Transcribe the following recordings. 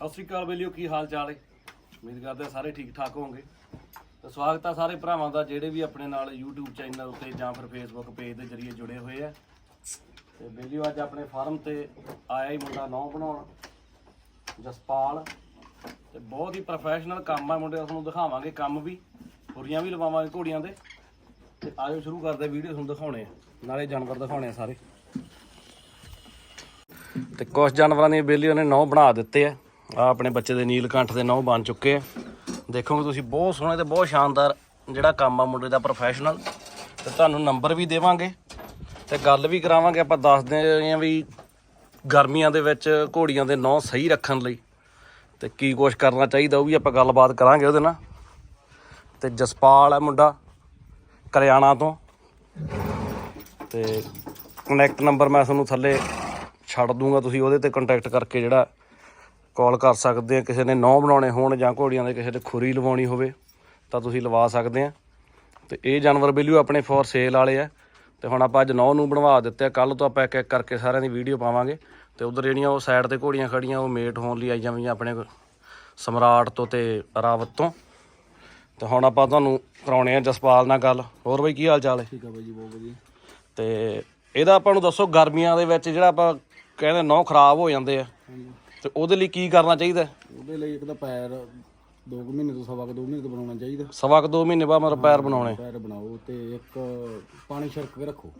ਸਤਿ ਸ਼੍ਰੀ ਅਕਾਲ ਬੇਲਿਓ, ਕੀ ਹਾਲ ਚਾਲ ਹੈ? ਉਮੀਦ ਕਰਦੇ ਸਾਰੇ ਠੀਕ ਠਾਕ ਹੋਵੋਗੇ। ਤੇ ਸਵਾਗਤ ਆ ਸਾਰੇ ਭਰਾਵਾਂ ਦਾ, ਜਿਹੜੇ ਵੀ ਆਪਣੇ ਨਾਲ YouTube ਚੈਨਲ ਉੱਤੇ ਜਾਂ ਫਿਰ Facebook ਪੇਜ ਦੇ ਜਰੀਏ ਜੁੜੇ ਹੋਏ ਆ। ਤੇ ਬੇਲਿਓ, ਅੱਜ ਆਪਣੇ ਫਾਰਮ ਤੇ ਆਇਆ ਹੀ ਮੁੰਡਾ ਨੌ ਬਣਾਉਣ, ਜਸਪਾਲ। ਤੇ ਬਹੁਤ ਹੀ ਪ੍ਰੋਫੈਸ਼ਨਲ ਕੰਮ ਆ ਮੁੰਡੇ, ਤੁਹਾਨੂੰ ਦਿਖਾਵਾਂਗੇ ਕੰਮ ਵੀ। ਹੁਰੀਆਂ ਵੀ ਲਵਾਵਾਂਗੇ ਘੋੜੀਆਂ ਦੇ ਤੇ ਆਜੋ ਸ਼ੁਰੂ ਕਰਦੇ ਵੀਡੀਓ ਤੁਹਾਨੂੰ ਦਿਖਾਉਣੇ ਆ। ਨਾਲੇ ਜਾਨਵਰ ਦਿਖਾਉਣੇ ਆ ਸਾਰੇ। ਤੇ ਕੁਝ ਜਾਨਵਰਾਂ ਦੀ ਬੇਲੀ ਉਹਨੇ ਨੌ ਬਣਾ ਦਿੱਤੇ ਆ। ਆ ਆਪਣੇ ਬੱਚੇ ਦੇ ਨੀਲਕੰਠ ਦੇ ਨੌ ਬਣ ਚੁੱਕੇ ਆ। ਦੇਖੋਗੇ ਤੁਸੀਂ, ਬਹੁਤ ਸੋਹਣੇ ਤੇ ਬਹੁਤ ਸ਼ਾਨਦਾਰ ਜਿਹੜਾ ਕੰਮ ਆ ਮੁੰਡੇ ਦਾ ਪ੍ਰੋਫੈਸ਼ਨਲ ਤੇ ਤੁਹਾਨੂੰ ਨੰਬਰ ਵੀ ਦੇਵਾਂਗੇ ਤੇ ਗੱਲ ਵੀ ਕਰਾਵਾਂਗੇ ਆਪਾਂ, ਦੱਸਦੇ ਆਂ ਵੀ ਗਰਮੀਆਂ ਦੇ ਵਿੱਚ ਘੋੜੀਆਂ ਦੇ ਨੌ ਸਹੀ ਰੱਖਣ ਲਈ। ਤੇ ਕੀ ਕੁਛ ਕਰਨਾ ਚਾਹੀਦਾ ਉਹ ਵੀ ਆਪਾਂ ਗੱਲਬਾਤ ਕਰਾਂਗੇ ਉਹਦੇ ਨਾਲ। ਤੇ ਜਸਪਾਲ ਹੈ ਮੁੰਡਾ, ਕਰਿਆਣਾ ਤੋਂ। ਤੇ ਕਨੈਕਟ ਨੰਬਰ ਮੈਂ ਤੁਹਾਨੂੰ ਥੱਲੇ ਛੱਡ ਦੂੰਗਾ, ਤੁਸੀਂ ਉਹਦੇ ਤੇ ਕੰਟੈਕਟ ਕਰਕੇ ਜਿਹੜਾ ਕਾਲ ਕਰ ਸਕਦੇ ਆ ਕਿਸੇ ਨੇ ਨੌ ਬਣਾਉਣੇ ਹੋਣ ਜਾਂ ਘੋੜੀਆਂ ਦੇ ਕਿਸੇ ਦੇ ਖੁਰੀ ਲਵਾਉਣੀ ਹੋਵੇ ਤਾਂ ਤੁਸੀਂ ਲਵਾ ਸਕਦੇ ਆ। ਤੇ ਇਹ ਜਾਨਵਰ ਬਿਲਿਓ ਆਪਣੇ ਫੋਰ ਸੇਲ ਵਾਲੇ ਆ। ਤੇ ਹੁਣ ਆਪਾਂ ਅੱਜ ਨੌ ਨੂੰ ਬਣਵਾ ਦਿੱਤੇ ਆ। ਕੱਲ ਤੋਂ ਆਪਾਂ ਇੱਕ ਇੱਕ ਕਰਕੇ ਸਾਰਿਆਂ ਦੀ ਵੀਡੀਓ ਪਾਵਾਂਗੇ। ਤੇ ਉਧਰ ਜਿਹੜੀਆਂ ਉਹ ਸਾਈਡ ਤੇ ਘੋੜੀਆਂ ਖੜੀਆਂ ਉਹ ਮੇਟ ਹੋਣ ਲਈ ਆਈਆਂ ਹੋਈਆਂ ਆਪਣੇ ਸਮਰਾਟ ਤੋਂ ਤੇ ਰਾਵਤ ਤੋਂ। ਤੇ ਹੁਣ ਆਪਾਂ ਤੁਹਾਨੂੰ ਕਰਾਉਣੇ ਆ ਜਸਪਾਲ ਨਾਲ ਗੱਲ। ਹੋਰ ਬਈ ਕੀ ਹਾਲ ਚਾਲ ਹੈ? ਠੀਕ ਆ ਬਾਈ ਜੀ ਬਹੁਤ ਵਧੀਆ। ਤੇ ਇਹਦਾ ਆਪਾਂ ਨੂੰ ਦੱਸੋ ਗਰਮੀਆਂ ਦੇ ਵਿੱਚ ਜਿਹੜਾ ਆਪਾਂ ਕਹਿੰਦੇ ਨੌ ਖਰਾਬ ਹੋ ਜਾਂਦੇ ਆ। ਤੇ ਉਹਦੇ ਲਈ ਕੀ ਕਰਨਾ ਚਾਹੀਦਾ? ਉਹਦੇ ਲਈ ਇੱਕ ਤਾਂ ਪੈਰ 2 ਮਹੀਨੇ ਤੋਂ ਸਵਾ ਕੁ ਦੋ ਮਹੀਨੇ ਤੋਂ ਬਣਾਉਣਾ ਚਾਹੀਦਾ। ਸਵਾ ਕੁ ਦੋ ਮਹੀਨੇ ਬਾਅਦ ਮਤਲਬ ਪੈਰ ਬਣਾਉਣੇ। ਪੈਰ ਬਣਾਓ ਤੇ ਇੱਕ ਪਾਣੀ ਛਿੜਕ ਕੇ ਰੱਖੋ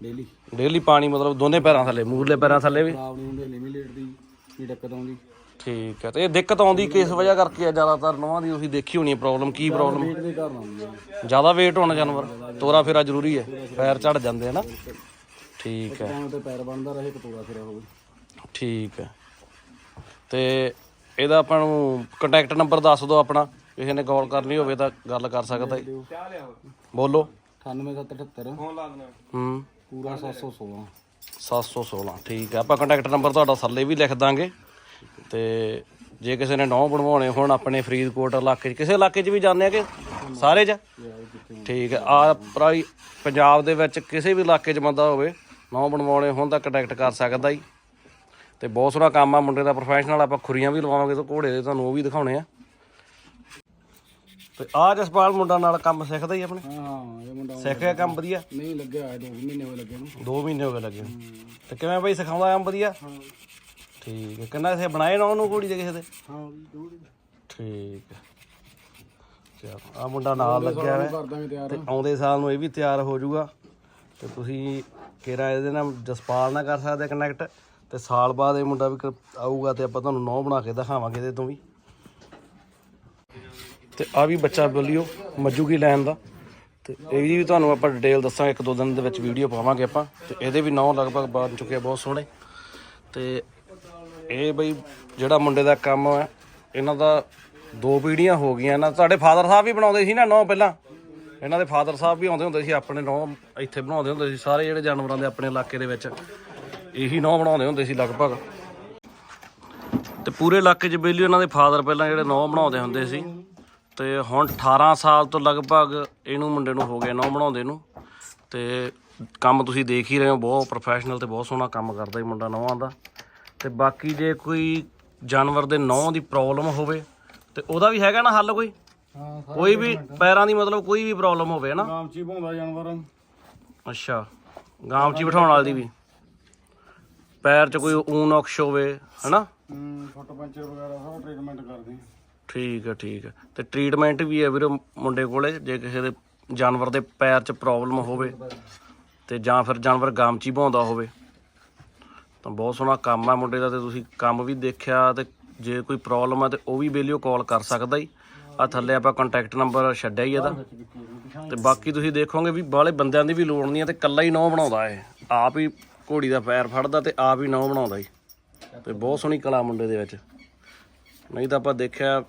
ਡੇਲੀ। ਡੇਲੀ ਪਾਣੀ ਮਤਲਬ ਦੋਨੇ ਪੈਰਾਂ ਥੱਲੇ ਮੂਰਲੇ ਪੈਰਾਂ ਥੱਲੇ ਵੀ? ਖਰਾਬ ਨਹੀਂ ਹੁੰਦੇ ਲਿਮਿਟਡ ਦੀ ਨਹੀਂ ਦਿੱਕਤ ਆਉਂਦੀ। ਠੀਕ ਹੈ ਤੇ ਇਹ ਦਿੱਕਤ ਆਉਂਦੀ ਕਿਸ ਵਜ੍ਹਾ ਕਰਕੇ ਆ? ਜ਼ਿਆਦਾਤਰ ਨੌਆਂ ਦੀ ਤੁਸੀਂ ਦੇਖੀ ਹੋਣੀ ਪ੍ਰੋਬਲਮ ਕੀ ਪ੍ਰੋਬਲਮ? ਪੇਟ ਦੇ ਕਾਰਨ ਆਉਂਦੀ ਹੈ। ਜ਼ਿਆਦਾ weight ਹੋਣਾ ਜਾਨਵਰ ਤੋਰਾ ਫੇਰਾ ਜ਼ਰੂਰੀ ਹੈ ਪੈਰ ਝੜ ਜਾਂਦੇ ਆ ਨਾ। ਠੀਕ ਹੈ। ਟਾਈਮ ਤੇ ਪੈਰ ਬਣਦਾ ਰਹੇ ਕਤੋੜਾ ਫਿਰਿਆ ਹੋਵੇ। ਠੀਕ ਹੈ। ਤੇ ਇਹਦਾ ਆਪਾਂ ਨੂੰ ਕੰਟੈਕਟ ਨੰਬਰ ਦੱਸ ਦਿਓ ਆਪਣਾ। ਕਿਸੇ ਨੇ ਕਾਲ ਕਰਨੀ ਹੋਵੇ ਤਾਂ ਗੱਲ ਕਰ ਸਕਦਾ ਜੀ। ਬੋਲੋ। 98778 ਹੂੰ। ਪੂਰਾ 716 716 ਠੀਕ ਹੈ ਆਪਾਂ ਕੰਟੈਕਟ ਨੰਬਰ ਤੁਹਾਡਾ ਥੱਲੇ ਵੀ ਲਿਖ ਦਾਂਗੇ। ਤੇ ਜੇ ਕਿਸੇ ਨੇ ਨੌ ਬਣਵਾਉਣੇ ਹੋਣ ਆਪਣੇ ਫਰੀਦਕੋਟ ਇਲਾਕੇ 'ਚ ਕਿਸੇ ਇਲਾਕੇ 'ਚ ਵੀ ਜਾਂਦੇ ਆ ਕਿ ਸਾਰੇ 'ਚ? ਠੀਕ ਹੈ ਆ ਪ੍ਰਾਈ ਪੰਜਾਬ ਦੇ ਵਿੱਚ ਕਿਸੇ ਵੀ ਇਲਾਕੇ 'ਚ ਬੰਦਾ ਹੋਵੇ ਨੌ ਬਣਵਾਉਣੇ ਹੋਣ ਤਾਂ ਕੰਟੈਕਟ ਕਰ ਸਕਦਾ ਜੀ। ਤੇ ਬਹੁਤ ਸੋਹਣਾ ਕੰਮ ਆ ਮੁੰਡੇ ਦਾ ਪ੍ਰੋਫੈਸ਼ਨਲ ਆਪਾਂ ਖੁਰੀਆਂ ਵੀ ਲਵਾਵਾਂਗੇ ਤੇ ਘੋੜੇ ਦੇ ਤੁਹਾਨੂੰ ਉਹ ਵੀ ਦਿਖਾਉਣੇ ਆ। ਤੇ ਆ ਜਸਪਾਲ ਮੁੰਡਾ ਨਾਲ ਕੰਮ ਸਿੱਖਦਾ ਹੀ ਆਪਣੇ। ਹਾਂ ਇਹ ਮੁੰਡਾ ਸਿੱਖ ਗਿਆ ਕੰਮ ਵਧੀਆ। ਨਹੀਂ ਲੱਗਿਆ ਹੋਇਆ 2 ਮਹੀਨੇ ਹੋਏ ਲੱਗੇ ਨੂੰ। 2 ਮਹੀਨੇ ਹੋ ਗਏ ਲੱਗੇ। ਤੇ ਕਿਵੇਂ ਬਈ ਸਿਖਾਉਂਦਾ ਕੰਮ ਵਧੀਆ? ਠੀਕ ਹੈ ਕਿੰਨਾ ਇਥੇ ਬਣਾਏ ਨਾ ਉਹਨੂੰ ਘੋੜੀ ਦੇ ਕਿਸੇ ਦੇ? ਹਾਂ ਠੀਕ ਹੈ ਚਲੋ ਆ ਮੁੰਡਾ ਨਾਲ ਲੱਗਿਆ ਤਿਆਰ ਤੇ ਆਉਂਦੇ ਸਾਲ ਨੂੰ ਇਹ ਵੀ ਤਿਆਰ ਹੋ ਜਾਊਗਾ। ਤੇ ਤੁਸੀਂ ਕਿਹੜਾ ਇਹਦੇ ਨਾਲ ਜਸਪਾਲ ਨਾਲ ਕਰ ਸਕਦੇ ਕਨੈਕਟ ਤੇ ਸਾਲ ਬਾਅਦ ਇਹ ਮੁੰਡਾ ਵੀ ਕ- ਆਊਗਾ ਤੇ ਆਪਾਂ ਤੁਹਾਨੂੰ ਨੌ ਬਣਾ ਕੇ ਦਿਖਾਵਾਂਗੇ ਇਹਦੇ ਤੋਂ ਵੀ। ਤੇ ਆ ਵੀ ਬੱਚਾ ਬੋਲਿਓ ਮੱਜੂ ਲੈਣ ਦਾ? ਤੇ ਇਹਦੀ ਵੀ ਤੁਹਾਨੂੰ ਆਪਾਂ ਡਿਟੇਲ ਦੱਸਾਂਗੇ, ਇੱਕ ਦੋ ਦਿਨ ਦੇ ਵਿੱਚ ਵੀਡੀਓ ਪਾਵਾਂਗੇ ਆਪਾਂ। ਤੇ ਇਹਦੇ ਵੀ ਨੌ ਲਗਭਗ ਬਣ ਚੁੱਕੇ ਆ, ਬਹੁਤ ਸੋਹਣੇ। ਤੇ ਇਹ ਬਈ ਜਿਹੜਾ ਮੁੰਡੇ ਦਾ ਕੰਮ ਹੈ, ਇਹਨਾਂ ਦਾ ਦੋ ਪੀੜ੍ਹੀਆਂ ਹੋ ਗਈਆਂ ਨਾ। ਤੁਹਾਡੇ ਫਾਦਰ ਸਾਹਿਬ ਵੀ ਬਣਾਉਂਦੇ ਸੀ ਨਾ ਨੌ ਪਹਿਲਾਂ? ਇਹਨਾਂ ਦੇ ਫਾਦਰ ਸਾਹਿਬ ਵੀ ਆਉਂਦੇ ਹੁੰਦੇ ਸੀ, ਆਪਣੇ ਨੌ ਇੱਥੇ ਬਣਾਉਂਦੇ ਹੁੰਦੇ ਸੀ, ਸਾਰੇ ਜਿਹੜੇ ਜਾਨਵਰਾਂ ਦੇ ਆਪਣੇ ਇਲਾਕੇ ਦੇ ਵਿੱਚ। ਇਹੀ ਨੌ ਬਣਾਉਂਦੇ ਹੁੰਦੇ ਸੀ ਲਗਭਗ। ਤੇ ਪੂਰੇ ਇਲਾਕੇ 'ਚ ਬੇਲੀ ਉਹਨਾਂ ਦੇ ਫਾਦਰ ਪਹਿਲਾਂ ਜਿਹੜੇ ਨੌ ਬਣਾਉਂਦੇ ਹੁੰਦੇ ਸੀ। ਤੇ ਹੁਣ 18 ਸਾਲ ਤੋਂ ਲਗਭਗ ਇਹਨੂੰ ਮੁੰਡੇ ਨੂੰ ਹੋ ਗਏ ਨੌ ਬਣਾਉਂਦੇ ਨੂੰ। ਤੇ ਕੰਮ ਤੁਸੀਂ ਦੇਖ ਹੀ ਰਹੇ ਹੋ ਬਹੁਤ ਪ੍ਰੋਫੈਸ਼ਨਲ ਤੇ ਬਹੁਤ ਸੋਹਣਾ ਕੰਮ ਕਰਦਾ ਇਹ ਮੁੰਡਾ ਨੌਆਂ ਦਾ। ਤੇ ਬਾਕੀ ਜੇ ਕੋਈ ਜਾਨਵਰ ਦੇ ਨੌ ਦੀ ਪ੍ਰੋਬਲਮ ਹੋਵੇ ਤੇ ਉਹਦਾ ਵੀ ਹੈਗਾ ਨਾ ਹੱਲ ਕੋਈ? ਕੋਈ ਵੀ ਪੈਰਾਂ ਦੀ ਮਤਲਬ ਕੋਈ ਵੀ ਪ੍ਰੋਬਲਮ ਹੋਵੇ ਨਾ। ਭੌਂਦਾ ਜਾਨਵਰ। ਅੱਛਾ ਗਾਂਵ 'ਚ ਹੀ ਬਿਠਾਉਣ ਵਾਲੀ ਦੀ ਵੀ। ਪੈਰ 'ਚ ਕੋਈ ਊਨ ਅਕਸ਼ ਹੋਵੇ ਹਨਾ? ਹੂੰ ਫੁੱਟ ਪੰਚਰ ਵਗੈਰਾ ਸਾਰਾ ਟ੍ਰੀਟਮੈਂਟ ਕਰਦੇ ਆ। ਠੀਕ ਹੈ ਠੀਕ ਹੈ ਤੇ ਟ੍ਰੀਟਮੈਂਟ ਵੀ ਹੈ ਵੀਰੇ ਮੁੰਡੇ ਕੋਲੇ ਜੇ ਕਿਸੇ ਦੇ ਜਾਨਵਰ ਦੇ ਪੈਰ 'ਚ ਪ੍ਰੋਬਲਮ ਹੋਵੇ ਤੇ ਜਾਂ ਫਿਰ ਜਾਨਵਰ ਗਾਮ 'ਚ ਹੀ ਭੌਂਦਾ ਹੋਵੇ ਤਾਂ ਬਹੁਤ ਸੋਹਣਾ ਕੰਮ ਹੈ ਮੁੰਡੇ ਦਾ ਤੇ ਤੁਸੀਂ ਕੰਮ ਵੀ ਦੇਖਿਆ ਤੇ ਜੇ ਕੋਈ ਪ੍ਰੋਬਲਮ ਹੈ ਤੇ ਉਹ ਵੀ ਬੇਲੀਓ ਕਾਲ ਕਰ ਸਕਦਾ ਹੀ ਆ ਥੱਲੇ ਆਪਾਂ ਕੰਟੈਕਟ ਨੰਬਰ ਛੱਡਿਆ ਹੀ ਇਹਦਾ। ਤੇ ਬਾਕੀ ਤੁਸੀਂ ਦੇਖੋਗੇ ਵੀ ਬਾਹਲੇ ਬੰਦਿਆਂ ਦੀ ਵੀ ਲੋੜ ਨਹੀਂ ਹੈ ਤੇ ਕੱਲਾ ਹੀ ਨੌ ਬਣਾਉਂਦਾ ਇਹ। ਆਪ ਹੀ ਘੋੜੀ ਦਾ ਪੈਰ ਫੜਦਾ ਤੇ ਆਪ ਹੀ ਨੌ ਬਣਾਉਂਦਾ ਜੀ। ਤੇ ਬਹੁਤ ਸੋਹਣੀ ਕਲਾ ਮੁੰਡੇ ਦੇ ਵਿੱਚ। ਨਹੀਂ ਤਾਂ ਆਪਾਂ ਦੇਖਿਆ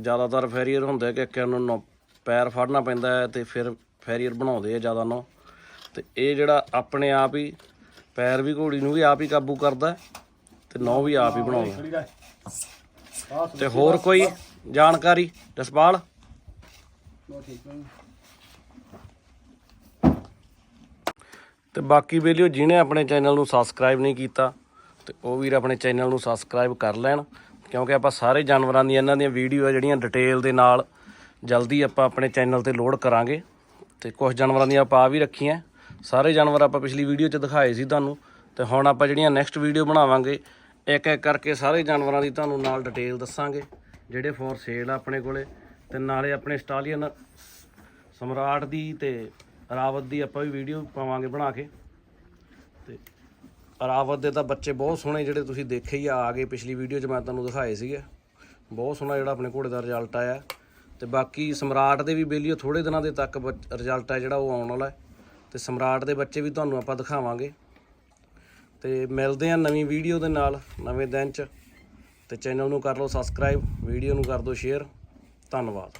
ਜ਼ਿਆਦਾਤਰ ਫੈਰੀਅਰ ਹੁੰਦੇ ਕਿ ਕਿ ਨੂੰ ਪੈਰ ਫੜਨਾ ਪੈਂਦਾ ਹੈ ਤੇ ਫਿਰ ਫੈਰੀਅਰ ਬਣਾਉਂਦੇ ਆ ਜ਼ਿਆਦਾ ਨੌ ਤੇ ਇਹ ਜਿਹੜਾ ਆਪਣੇ ਆਪ ਹੀ ਪੈਰ ਵੀ ਘੋੜੀ ਨੂੰ ਵੀ ਆਪ ਹੀ ਕਾਬੂ ਕਰਦਾ ਹੈ ਤੇ ਨੌ ਵੀ ਆਪ ਹੀ ਬਣਾਉਂਦਾ। ਤੇ ਹੋਰ ਕੋਈ ਜਾਣਕਾਰੀ? ਜਸਪਾਲ? ਠੀਕ ਹੈ ਤੇ ਬਾਕੀ ਵੀਡੀਓ ਜਿਹਨੇ ਆਪਣੇ ਚੈਨਲ ਨੂੰ ਸਬਸਕ੍ਰਾਈਬ ਨਹੀਂ ਕੀਤਾ, ਤੇ ਉਹ ਵੀਰ ਆਪਣੇ ਚੈਨਲ ਨੂੰ ਸਬਸਕ੍ਰਾਈਬ ਕਰ ਲੈਣ, ਕਿਉਂਕਿ ਆਪਾਂ ਸਾਰੇ ਜਾਨਵਰਾਂ ਦੀਆਂ, ਇਹਨਾਂ ਦੀਆਂ ਵੀਡੀਓ ਆ ਜਿਹੜੀਆਂ ਡਿਟੇਲ ਦੇ ਨਾਲ ਜਲਦੀ ਆਪਾਂ ਆਪਣੇ ਚੈਨਲ ਤੇ ਲੋਡ ਕਰਾਂਗੇ। ਤੇ ਕੁਝ ਜਾਨਵਰਾਂ ਦੀਆਂ ਆਪਾਂ ਆ ਵੀ ਰੱਖੀਆਂ, ਸਾਰੇ ਜਾਨਵਰ ਆਪਾਂ ਪਿਛਲੀ ਵੀਡੀਓ 'ਚ ਦਿਖਾਏ ਸੀ ਤੁਹਾਨੂੰ, ਤੇ ਹੁਣ ਆਪਾਂ ਜਿਹੜੀਆਂ ਨੈਕਸਟ ਵੀਡੀਓ ਬਣਾਵਾਂਗੇ, ਇੱਕ ਇੱਕ ਕਰਕੇ ਸਾਰੇ ਜਾਨਵਰਾਂ ਦੀ ਤੁਹਾਨੂੰ ਨਾਲ ਡਿਟੇਲ ਦੱਸਾਂਗੇ, ਜਿਹੜੇ ਫੋਰ ਸੇਲ ਆ ਆਪਣੇ ਕੋਲੇ, ਤੇ ਨਾਲੇ ਆਪਣੇ ਸਟਾਲੀਅਨ ਸਮਰਾਟ ਦੀ ਤੇ ਰਾਵਤ ਦੀ ਆਪਾਂ ਵੀ ਵੀਡੀਓ ਪਾਵਾਂਗੇ ਬਣਾ ਕੇ। ਤੇ ਰਾਵਤ ਦੇ ਤਾਂ ਬੱਚੇ ਬਹੁਤ ਸੋਹਣੇ ਜਿਹੜੇ ਤੁਸੀਂ ਦੇਖੇ ਹੀ ਆ ਗਏ ਪਿਛਲੀ ਵੀਡੀਓ 'ਚ ਮੈਂ ਤੁਹਾਨੂੰ ਦਿਖਾਏ ਸੀਗੇ। ਬਹੁਤ ਸੋਹਣਾ ਜਿਹੜਾ ਆਪਣੇ ਘੋੜੇ ਦਾ ਰਿਜ਼ਲਟ ਆਇਆ। ਤੇ ਬਾਕੀ ਸਮਰਾਟ ਦੇ ਵੀ ਬੇਲੀਓ ਥੋੜੇ ਦਿਨਾਂ ਦੇ ਤੱਕ ਰਿਜ਼ਲਟ ਹੈ ਜਿਹੜਾ ਉਹ ਆਉਣ ਵਾਲਾ ਹੈ। ਤੇ ਸਮਰਾਟ ਦੇ ਬੱਚੇ ਵੀ ਤੁਹਾਨੂੰ ਆਪਾਂ ਦਿਖਾਵਾਂਗੇ। ਤੇ ਮਿਲਦੇ ਆ ਨਵੀਂ ਵੀਡੀਓ ਦੇ ਨਾਲ, ਨਵੇਂ ਦਿਨ 'ਚ। ਤੇ ਚੈਨਲ ਨੂੰ ਕਰ ਲਓ ਸਬਸਕ੍ਰਾਈਬ ਵੀਡੀਓ ਨੂੰ ਕਰ ਦਿਓ ਸ਼ੇਅਰ ਧੰਨਵਾਦ।